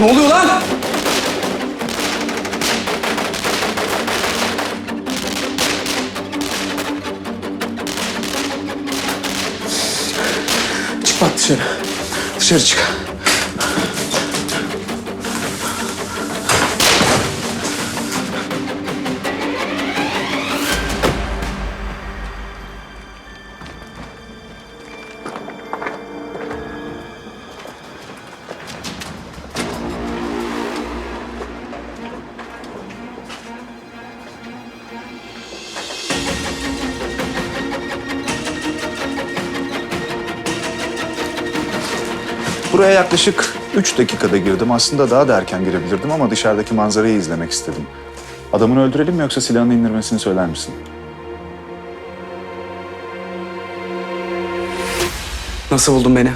Ne oluyor lan? Çık bak dışarı. Dışarı çık. Buraya yaklaşık üç dakikada girdim. Aslında daha da erken girebilirdim ama dışarıdaki manzarayı izlemek istedim. Adamını öldürelim mi yoksa silahını indirmesini söyler misin? Nasıl buldun beni?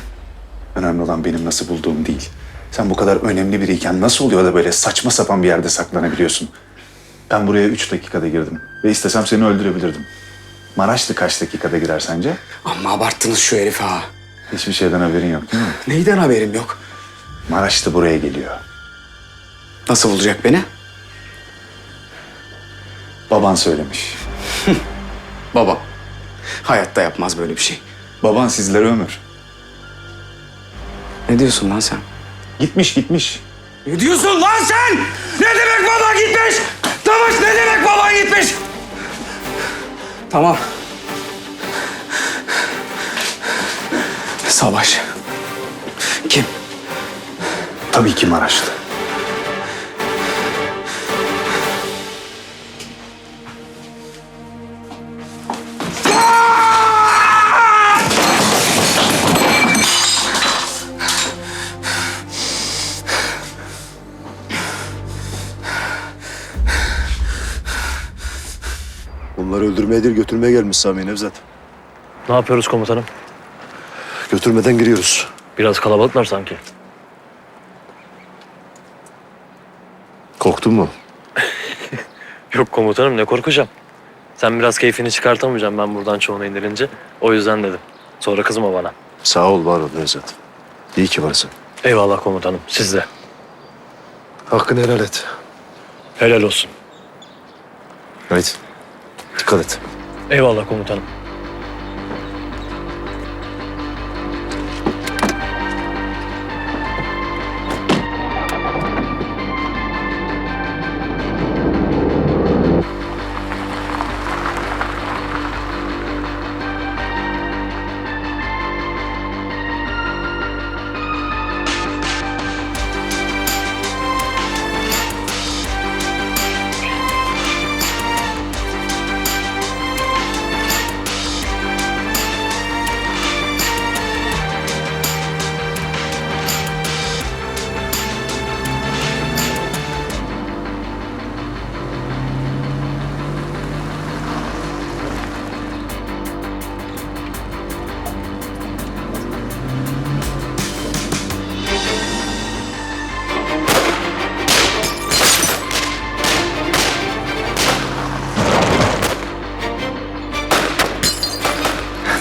Önemli olan benim nasıl bulduğum değil. Sen bu kadar önemli biriyken nasıl oluyor da böyle saçma sapan bir yerde saklanabiliyorsun? Ben buraya üç dakikada girdim ve istesem seni öldürebilirdim. Maraşlı kaç dakikada girer sence? Amma abarttınız şu herifi ha. Hiçbir şeyden haberin yok değil mi? Neyden haberim yok? Maraşlı buraya geliyor. Nasıl bulacak beni? Baban söylemiş. Baba. Hayatta yapmaz böyle bir şey. Baban sizlere ömür. Ne diyorsun lan sen? Gitmiş gitmiş. Ne diyorsun lan sen? Ne demek baban gitmiş? Savaş ne demek baban gitmiş? Tamam. Savaş. Kim? Tabii ki Maraşlı. Onları öldürmeye değil götürmeye gelmiş Sami Nevzat. Ne yapıyoruz komutanım? Götürmeden giriyoruz. Biraz kalabalıklar sanki. Korktun mu? Yok komutanım ne korkacağım. Sen biraz keyfini çıkartamayacaksın ben buradan çoğunu indirince. O yüzden dedim. Sonra kızma bana. Sağ ol var ol Nevzat. İyi ki varsın. Eyvallah komutanım siz de. Hakkını helal et. Helal olsun. Haydi. Dikkat et. Eyvallah komutanım.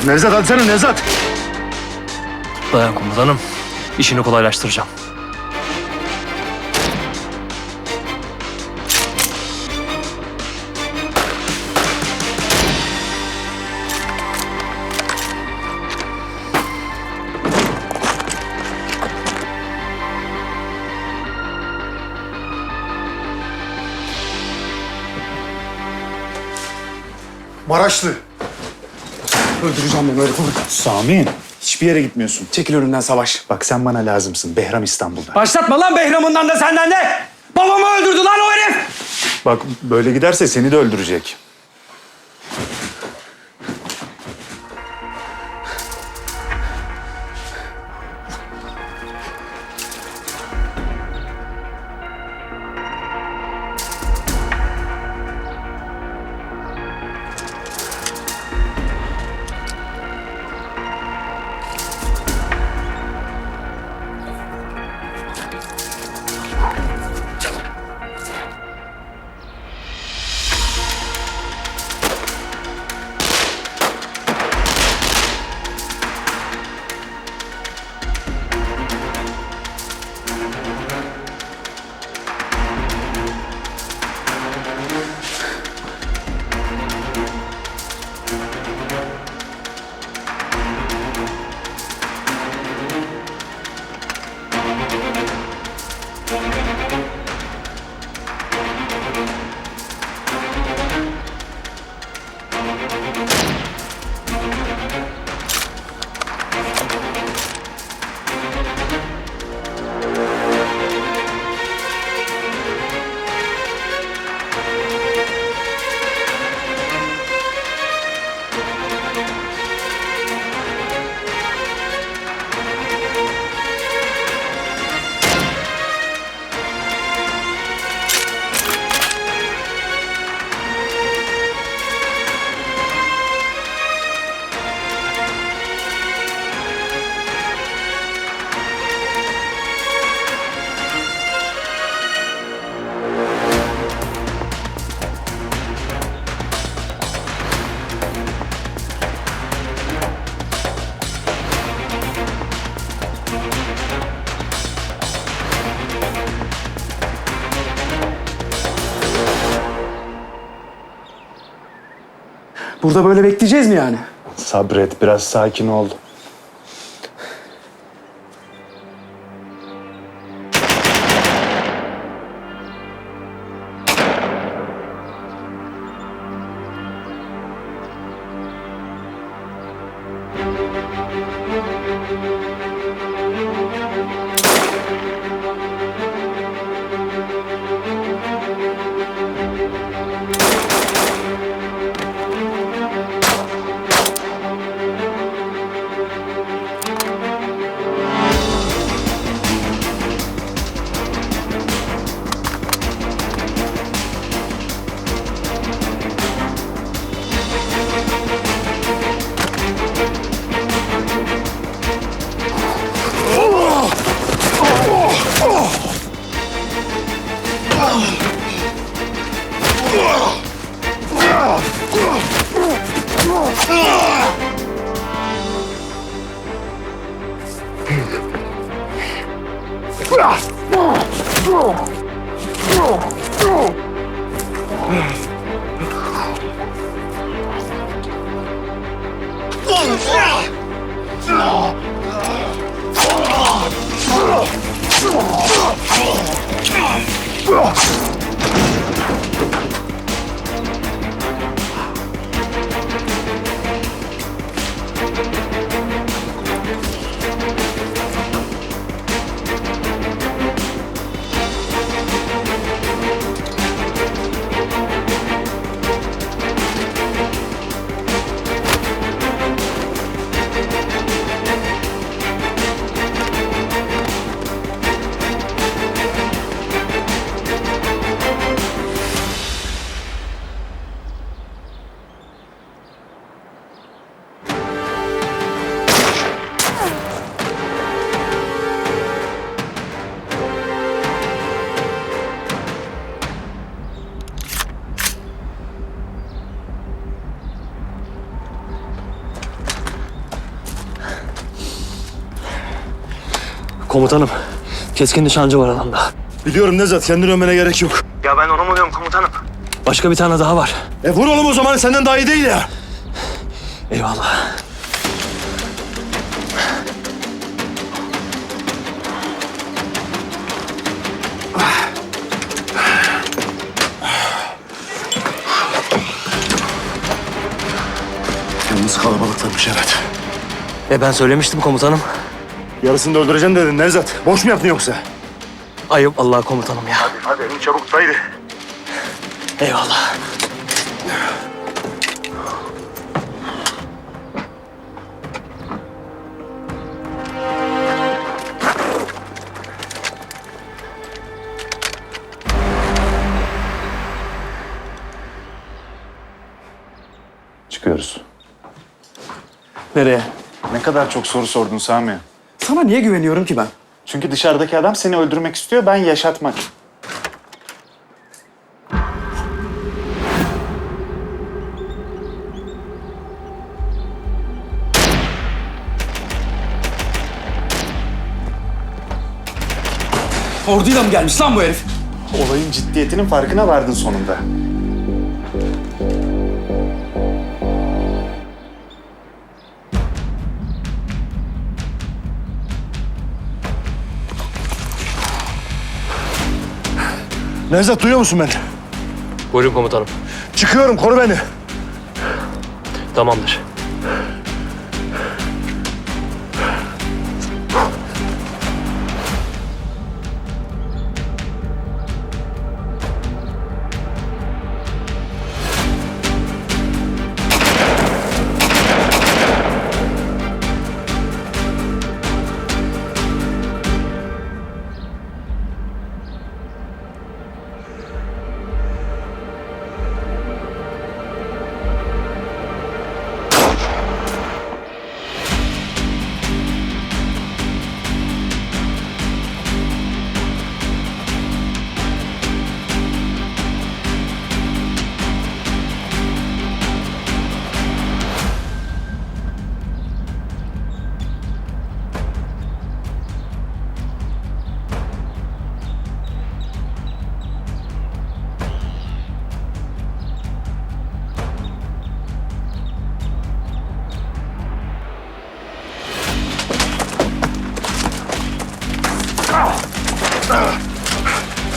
Nevzat hadi sana Nevzat. Dayan komutanım. İşini kolaylaştıracağım. Maraşlı. Öldüreceğim ben herifi. Sami, hiçbir yere gitmiyorsun. Çekil önümden Savaş. Bak sen bana lazımsın. Behram İstanbul'da. Başlatma lan Behram'ından da senden de. Babamı öldürdü lan o herif. Bak böyle giderse seni de öldürecek. Burada böyle bekleyeceğiz mi yani? Sabret, biraz sakin ol. 으아! Komutanım, keskin nişancı var adamda. Biliyorum Nevzat kendini övmene gerek yok. Ya ben onu mu diyorum komutanım? Başka bir tane daha var. E vur oğlum o zaman senden daha iyi değil ya. Eyvallah. Yalnız kalabalıklarmış evet. E ben söylemiştim komutanım. Yarısını da öldüreceğim dedin Nevzat. Boş mu yaptın yoksa? Ayıp Allah komutanım ya. Hadi elini çabuk tut haydi. Eyvallah. Çıkıyoruz. Nereye? Ne kadar çok soru sordun Sami. Sana niye güveniyorum ki ben? Çünkü dışarıdaki adam seni öldürmek istiyor, ben yaşatmak. Orduyla mı gelmiş lan bu herif? Olayın ciddiyetinin farkına vardın sonunda. Nevzat duyuyor musun beni? Buyurun komutanım. Çıkıyorum koru beni. Tamamdır.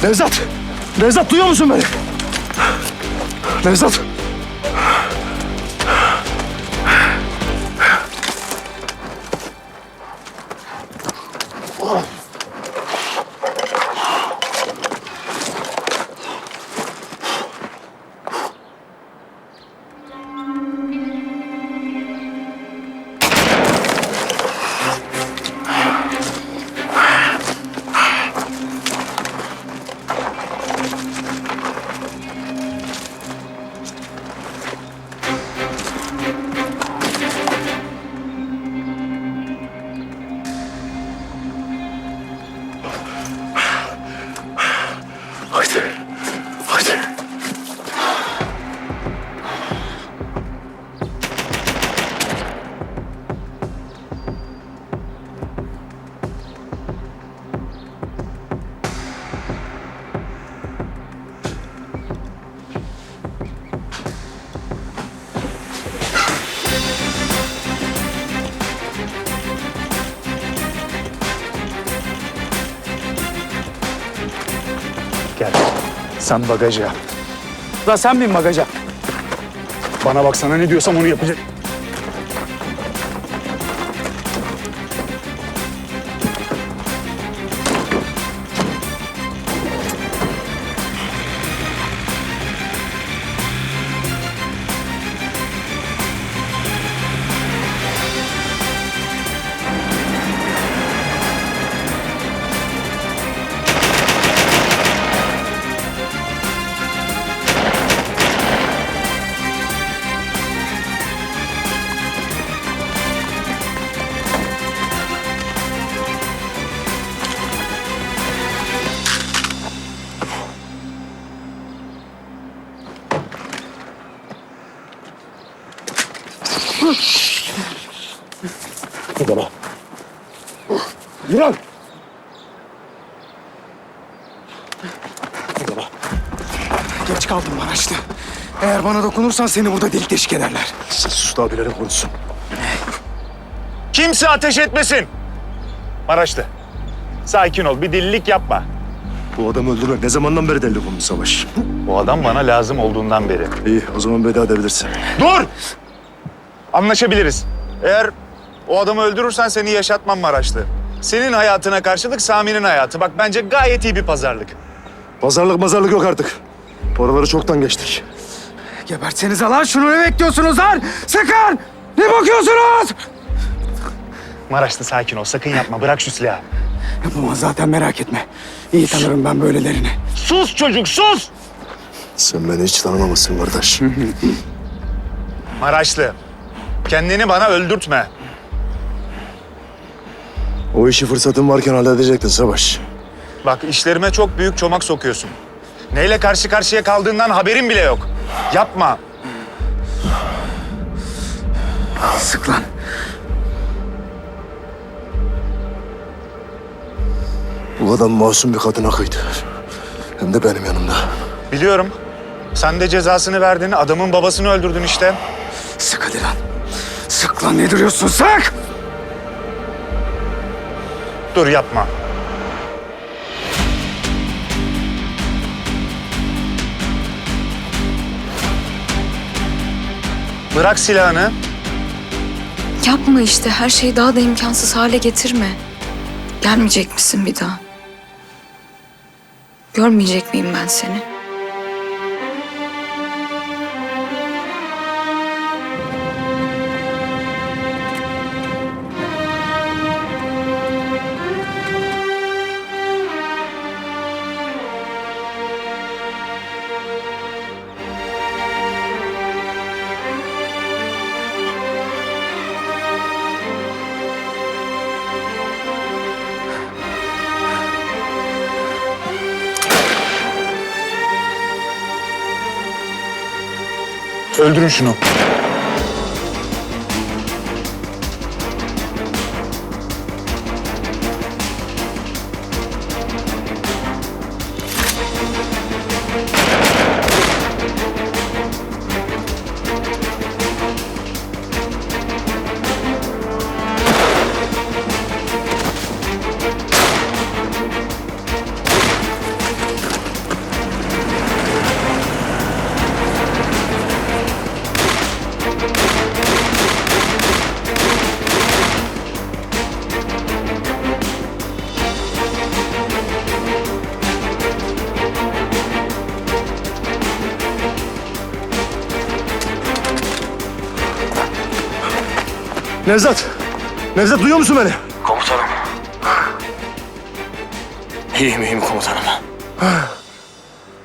Nevzat! Nevzat duyuyor musun beni? Nevzat! Sen bagaja. Da sen bin bagaja. Bana bak sana ne diyorsam onu yapacak. Geç kaldım Maraşlı. Eğer bana dokunursan seni burada delik deşik ederler. Sen sus da abilerin konuşsun. Kimse ateş etmesin. Maraşlı. Sakin ol. Bir delilik yapma. Bu adamı öldürmek ne zamandan beri deli konu savaş? Bu adam bana lazım olduğundan beri. İyi o zaman veda edebilirsin. Dur! Anlaşabiliriz. Eğer o adamı öldürürsen seni yaşatmam Maraşlı. Senin hayatına karşılık Sami'nin hayatı. Bak bence gayet iyi bir pazarlık. Pazarlık mazarlık yok artık. Paraları çoktan geçtik. Gebertsenize lan şunu ne bekliyorsunuz lan? Sakın! Ne bakıyorsunuz? Maraşlı sakin ol. Sakın yapma. Bırak şu silahı. Yapamaz zaten merak etme. İyi tanırım ben böylelerini. Sus çocuk sus! Sen beni hiç tanımamışsın kardeş. Maraşlı. Kendini bana öldürtme. o işi fırsatın varken halledecektin Savaş. Bak işlerime çok büyük çomak sokuyorsun. Neyle karşı karşıya kaldığından haberin bile yok. Yapma. Sık lan. Bu adam masum bir kadına kıydı. Hem de benim yanımda. Biliyorum. Sen de cezasını verdin. Adamın babasını öldürdün işte. Sık hadi lan. Sık lan ne duruyorsun sık! Dur yapma. Bırak silahını. Yapma işte her şeyi daha da imkansız hale getirme. Gelmeyecek misin bir daha? Görmeyecek miyim ben seni? Öldürün şunu. Nevzat. Nevzat duyuyor musun beni? Komutanım. İyiyim iyiyim komutanım.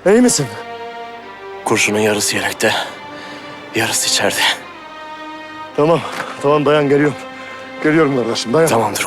İyi misin? Kurşunun yarısı yelekte, yarısı içeride. Tamam. Tamam dayan geliyorum. Geliyorum kardeşim dayan. Tamamdır